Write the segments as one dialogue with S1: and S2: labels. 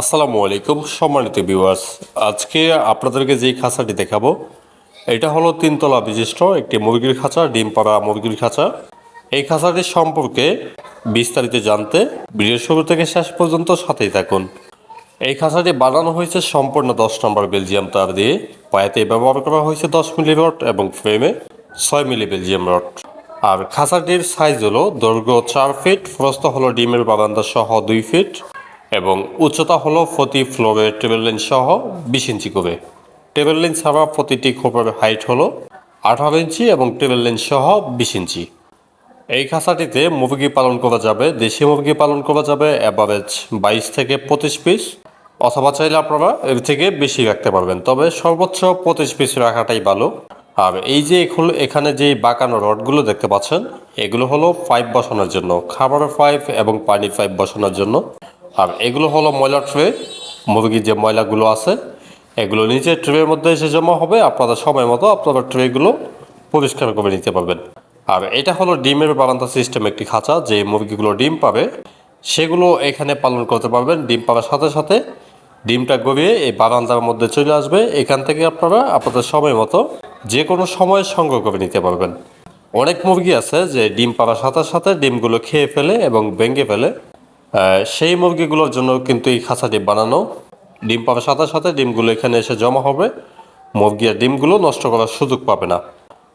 S1: আসসালামু আলাইকুম, সম্মানিত ভিউয়ার্স আজকে আপনাদেরকে যেই খাঁচাটি দেখাবো, এটা হলো তিনতলা বিশিষ্ট একটি মুরগির খাঁচা, ডিম পাড়া মুরগির খাঁচা। এই খাঁচাটি সম্পর্কে বিস্তারিত জানতে ভিডিও শুরু থেকে শেষ পর্যন্ত সাথেই থাকুন। এই খাঁচাটি বানানো হয়েছে সম্পূর্ণ দশ নম্বর বেলজিয়াম তার দিয়ে। পায়াতে ব্যবহার করা হয়েছে দশ মিলি রড এবং ফ্রেমে ছয় মিলি বেলজিয়াম রড। আর খাঁচাটির সাইজ হলো দৈর্ঘ্য চার ফিট প্রস্থ হলো ডিমের বারান্দা সহ দুই ফিট এবং উচ্চতা হলো প্রতি ফ্লোরে টেবিল লাইন সহ বিশ ইঞ্চি করে। টেবিল লাইন ছাড়া প্রতিটি খোপের হাইট হলো আঠারো ইঞ্চি এবং টেবিল লাইন সহ বিশ ইঞ্চি। এই খাঁচাটিতে মুরগি পালন করা যাবে, দেশি মুরগি পালন করা যাবে অ্যাভারেজ বাইশ থেকে পঁচিশ পিস, অথবা চাইলে আপনারা এর থেকে বেশি রাখতে পারবেন। তবে সর্বোচ্চ পঁচিশ পিস রাখাটাই ভালো। আর এই যে এখানে যে বাঁকানো রডগুলো দেখতে পাচ্ছেন, এগুলো হলো পাইপ বসানোর জন্য, খাবারের পাইপ এবং পানির পাইপ বসানোর জন্য। আর এগুলো হলো ময়লা ট্রে, মুরগির যে ময়লাগুলো আছে, এগুলো নিচে ট্রের মধ্যে এসে জমা হবে, আপনারা সময় মতো আপনারা ট্রেগুলো পরিষ্কার করে নিতে পারবেন। আর এটা হলো ডিমের বারান্দা সিস্টেম একটি খাঁচা যে মুরগিগুলো ডিম পাবে, সেগুলো এখানে পালন করতে পারবেন। ডিম পাওয়ার সাথে সাথে ডিমটা গড়িয়ে এই বারান্দার মধ্যে চলে আসবে। এখান থেকে আপনারা আপনাদের সময় মতো যে কোনো সময় সংগ্রহ করে নিতে পারবেন। অনেক মুরগি আছে যে ডিম পাড়ার সাথে সাথে ডিমগুলো খেয়ে ফেলে এবং ভেঙে ফেলে সেই মুরগিগুলোর জন্য কিন্তু এই খাঁচাটি বানানো ডিম পাওয়ার সাথে সাথে ডিমগুলো এখানে এসে জমা হবে। মুরগি আর ডিমগুলো নষ্ট করার সুযোগ পাবে না।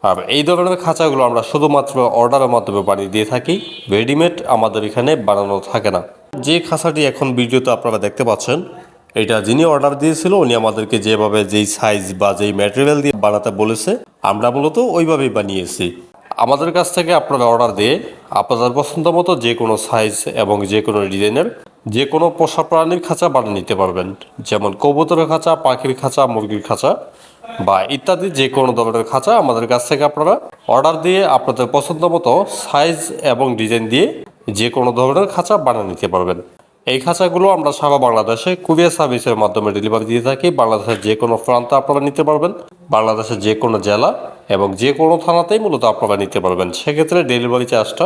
S1: আর এই ধরনের খাঁচাগুলো আমরা শুধুমাত্র অর্ডারের মাধ্যমে বানিয়ে দিয়ে থাকি। রেডিমেড আমাদের এখানে বানানো থাকে না। যে খাঁচাটি এখন ভিডিওতে আপনারা দেখতে পাচ্ছেন, এটা যিনি অর্ডার দিয়েছিল, উনি আমাদেরকে যেভাবে যেই সাইজ বা যেই ম্যাটেরিয়াল দিয়ে বানাতে বলেছে, আমরা মূলত ওইভাবেই বানিয়েছি। আমাদের কাছ থেকে আপনারা অর্ডার দিয়ে আপনাদের পছন্দ মতো যে কোনো সাইজ এবং যে কোনো ডিজাইনের যে কোনো পোষা প্রাণীর খাঁচা বানিয়ে নিতে পারবেন। যেমন কবুতরের খাঁচা, পাখির খাঁচা, মুরগির খাঁচা বা ইত্যাদি যে কোনো ধরনের খাঁচা আমাদের কাছ থেকে আপনারা অর্ডার দিয়ে আপনাদের পছন্দ মতো সাইজ এবং ডিজাইন দিয়ে যে কোনো ধরনের খাঁচা বানিয়ে নিতে পারবেন। এই খাঁচাগুলো আমরা সারা বাংলাদেশে কুরিয়ার সার্ভিসের মাধ্যমে ডেলিভারি দিয়ে থাকি। বাংলাদেশের যে কোনো প্রান্তে আপনারা নিতে পারবেন। বাংলাদেশের যে কোনো জেলা এবং যে কোনো থানাতেই মূলত আপনারা নিতে পারবেন। সেক্ষেত্রে ডেলিভারি চার্জটা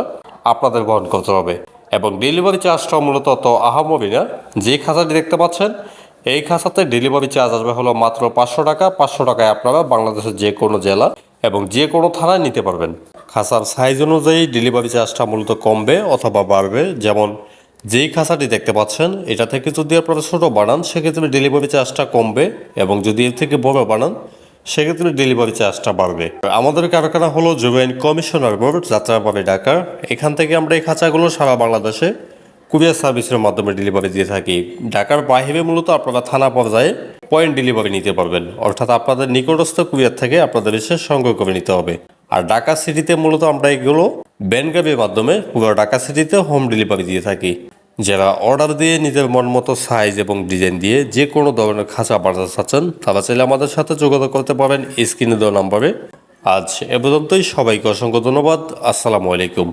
S1: আপনাদের বহন করতে হবে। এবং ডেলিভারি চার্জটা মূলত অত আহামরি যে খাঁচাটি দেখতে পাচ্ছেন, এই খাঁচাতে ডেলিভারি চার্জ আসবে হলো মাত্র পাঁচশো টাকা। পাঁচশো টাকায় আপনারা বাংলাদেশের যে কোনো জেলা এবং যে কোনো থানায় নিতে পারবেন। খাঁচার সাইজ অনুযায়ী ডেলিভারি চার্জটা মূলত কমবে অথবা বাড়বে। যেমন যেই খাঁচাটি দেখতে পাচ্ছেন, এটা থেকে যদি আপনারা ছোটো বানান, সেক্ষেত্রে ডেলিভারি চার্জটা কমবে। এবং যদি এর থেকে বড় বানান সেক্ষেত্রে ডেলিভারি চার্জটা বাড়বে। আমাদের কারখানা হলো জুবাইন কমিশনার বোর্ড যাত্রাবাড়ি ঢাকা। এখান থেকে আমরা এই খাঁচাগুলো সারা বাংলাদেশে কুরিয়ার সার্ভিসের মাধ্যমে ডেলিভারি দিয়ে থাকি। ঢাকার বাইরে মূলত আপনারা থানা পর্যায়ে পয়েন্ট ডেলিভারি নিতে পারবেন। অর্থাৎ আপনাদের নিকটস্থ কুরিয়ার থেকে আপনাদের এসে সংগ্রহ করে নিতে হবে। আর ঢাকা সিটিতে মূলত আমরা এগুলো ব্যানগাবির মাধ্যমে পুরো ঢাকা সিটিতে হোম ডেলিভারি দিয়ে থাকি। যারা অর্ডার দিয়ে নিজের মন মতো সাইজ এবং ডিজাইন দিয়ে যে কোনো ধরনের খাঁচা বানাতে চাচ্ছেন, তারা চাইলে আমাদের সাথে যোগাযোগ করতে পারেন স্ক্রিনে দেওয়া নম্বরে। আজ এ পর্যন্তই, সবাইকে অসংখ্য ধন্যবাদ, আসসালামু আলাইকুম।